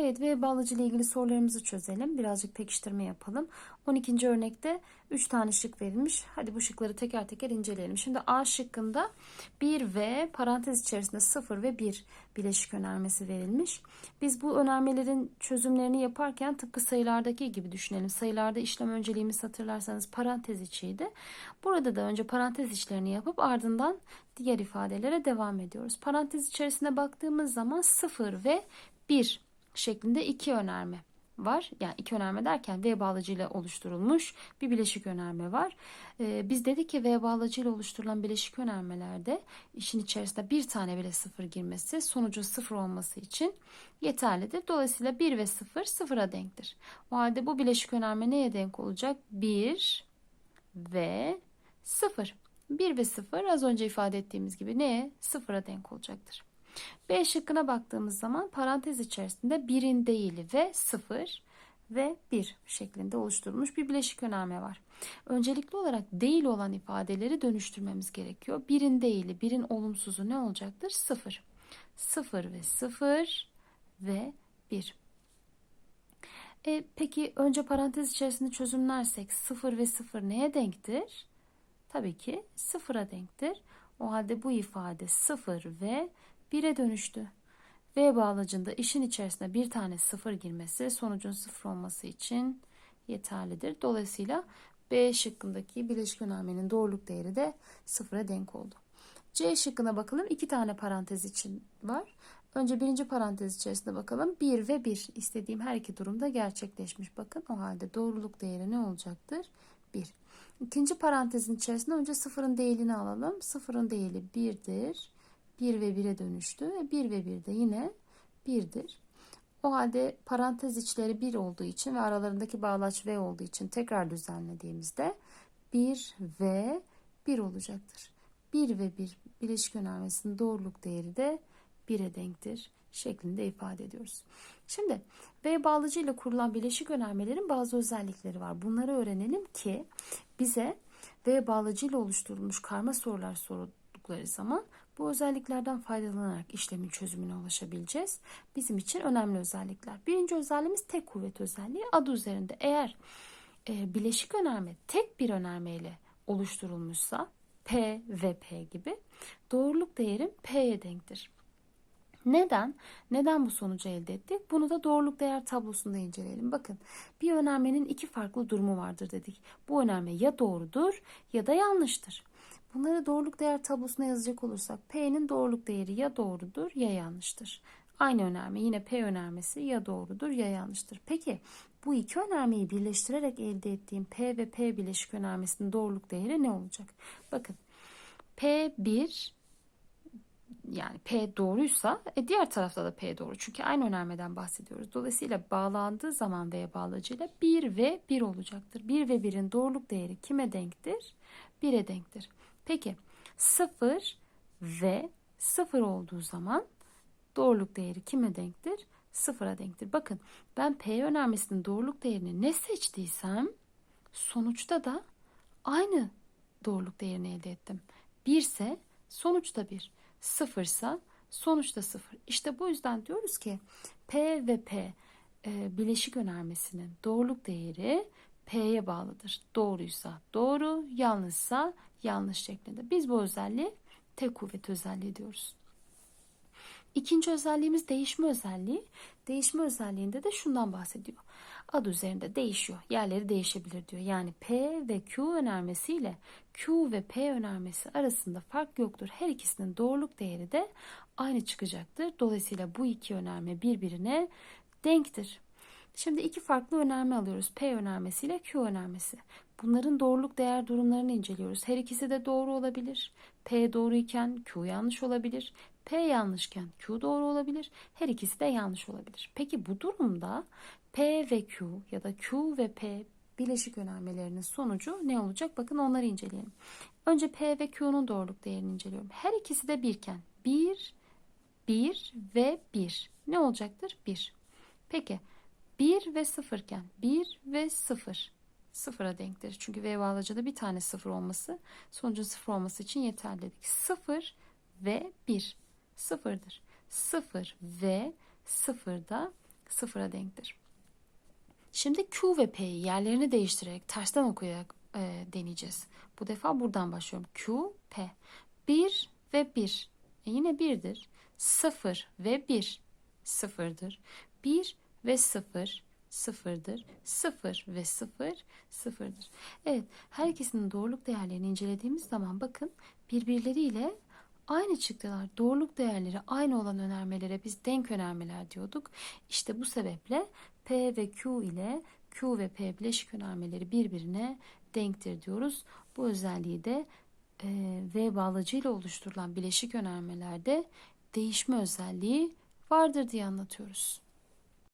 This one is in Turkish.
Evet V bağlacı ile ilgili sorularımızı çözelim. Birazcık pekiştirme yapalım. 12. örnekte 3 tane şık verilmiş. Hadi bu şıkları teker teker inceleyelim. Şimdi A şıkkında 1 ve parantez içerisinde 0 ve 1 bileşik önermesi verilmiş. Biz bu önermelerin çözümlerini yaparken tıpkı sayılardaki gibi düşünelim. Sayılarda işlem önceliğimiz hatırlarsanız parantez içiydi. Burada da önce parantez içlerini yapıp ardından diğer ifadelere devam ediyoruz. Parantez içerisine baktığımız zaman 0 ve 1 şeklinde iki önerme var. Yani iki önerme derken V bağlacıyla oluşturulmuş bir bileşik önerme var. Ee, biz dedik ki V bağlacıyla oluşturulan bileşik önermelerde işin içerisinde bir tane bile sıfır girmesi sonucun sıfır olması için yeterlidir. Dolayısıyla 1 ve 0 sıfıra denktir. O halde bu bileşik önerme neye denk olacak? 1 ve 0. 1 ve 0 az önce ifade ettiğimiz gibi neye? Sıfıra denk olacaktır. B şıkkına baktığımız zaman parantez içerisinde birin değili ve 0 ve 1 şeklinde oluşturulmuş bir bileşik önerme var. Öncelikli olarak değil olan ifadeleri dönüştürmemiz gerekiyor. Birin değili, birin olumsuzu ne olacaktır? 0. 0 ve 0 ve 1. E, peki önce parantez içerisinde çözümlersek 0 ve 0 neye denktir? Tabii ki 0'a denktir. O halde bu ifade 0 ve 1'e dönüştü. V bağlacında işin içerisine bir tane sıfır girmesi sonucun sıfır olması için yeterlidir. Dolayısıyla B şıkkındaki bileşik önermenin doğruluk değeri de sıfıra denk oldu. C şıkkına bakalım. iki tane parantez için var. Önce birinci parantez içerisinde bakalım. 1 ve 1 istediğim her iki durumda gerçekleşmiş. Bakın o halde doğruluk değeri ne olacaktır? 1. İkinci parantezin içerisinde önce sıfırın değilini alalım. Sıfırın değili 1'dir. 1 ve 1'e dönüştü. 1 ve 1 de yine 1'dir. O halde parantez içleri 1 olduğu için ve aralarındaki bağlaç V olduğu için tekrar düzenlediğimizde 1 ve 1 olacaktır. 1 ve 1 bileşik önermesinin doğruluk değeri de 1'e denktir şeklinde ifade ediyoruz. Şimdi V bağlacı ile kurulan bileşik önermelerin bazı özellikleri var. Bunları öğrenelim ki bize V bağlacı ile oluşturulmuş karma sorular sordukları zaman bu özelliklerden faydalanarak işlemin çözümüne ulaşabileceğiz. Bizim için önemli özellikler. Birinci özelliğimiz tek kuvvet özelliği. Adı üzerinde eğer e, bileşik önerme tek bir önerme ile oluşturulmuşsa P ve P gibi doğruluk değerim P'ye denktir. Neden? Neden bu sonucu elde ettik? Bunu da doğruluk değer tablosunda inceleyelim. Bakın bir önermenin iki farklı durumu vardır dedik. Bu önerme ya doğrudur ya da yanlıştır. Bunları doğruluk değer tablosuna yazacak olursak P'nin doğruluk değeri ya doğrudur ya yanlıştır. Aynı önerme yine P önermesi ya doğrudur ya yanlıştır. Peki bu iki önermeyi birleştirerek elde ettiğim P ve P bileşik önermesinin doğruluk değeri ne olacak? Bakın P1 yani P doğruysa e, diğer tarafta da P doğru. Çünkü aynı önermeden bahsediyoruz. Dolayısıyla bağlandığı zaman V bağlacıyla 1 ve 1 olacaktır. 1 ve 1'in doğruluk değeri kime denktir? 1'e denktir. Peki 0 ve 0 olduğu zaman doğruluk değeri kime denktir? 0'a denktir. Bakın ben P önermesinin doğruluk değerini ne seçtiysem sonuçta da aynı doğruluk değerini elde ettim. 1 ise sonuçta 1. 0 ise sonuçta 0. İşte bu yüzden diyoruz ki P ve P e, bileşik önermesinin doğruluk değeri P'ye bağlıdır. Doğruysa doğru, yanlışsa yanlış şeklinde. Biz bu özelliği tek kuvvet özelliği diyoruz. İkinci özelliğimiz değişme özelliği. Değişme özelliğinde de şundan bahsediyor. Adı üzerinde değişiyor. Yerleri değişebilir diyor. Yani P ve Q önermesiyle Q ve P önermesi arasında fark yoktur. Her ikisinin doğruluk değeri de aynı çıkacaktır. Dolayısıyla bu iki önerme birbirine denktir. Şimdi iki farklı önerme alıyoruz. P önermesi ile Q önermesi. Bunların doğruluk değer durumlarını inceliyoruz. Her ikisi de doğru olabilir. P doğru iken Q yanlış olabilir. P yanlışken Q doğru olabilir. Her ikisi de yanlış olabilir. Peki bu durumda P ve Q ya da Q ve P bileşik önermelerinin sonucu ne olacak? Bakın onları inceleyelim. Önce P ve Q'nun doğruluk değerini inceliyorum. Her ikisi de birken 1, 1 ve 1 ne olacaktır? 1. Peki 1 ve 0 iken 1 ve 0 sıfıra denktir. Çünkü V bağlacıda bir tane sıfır olması sonucun sıfır olması için yeterli dedik. 0 ve 1 sıfırdır. 0 ve 0 da sıfıra denktir. Şimdi Q ve P'yi yerlerini değiştirerek tersten okuyarak e, deneyeceğiz. Bu defa buradan başlıyorum. Q, P. 1 ve 1. E yine 1'dir. 0 ve 1 sıfırdır. 1 ve 0 sıfırdır. 0 ve 0 sıfırdır. Evet her doğruluk değerlerini incelediğimiz zaman bakın birbirleriyle aynı çıktılar. Doğruluk değerleri aynı olan önermelere biz denk önermeler diyorduk. İşte bu sebeple P ve Q ile Q ve P bileşik önermeleri birbirine denktir diyoruz. Bu özelliği de e, V bağlacıyla oluşturulan bileşik önermelerde değişme özelliği vardır diye anlatıyoruz.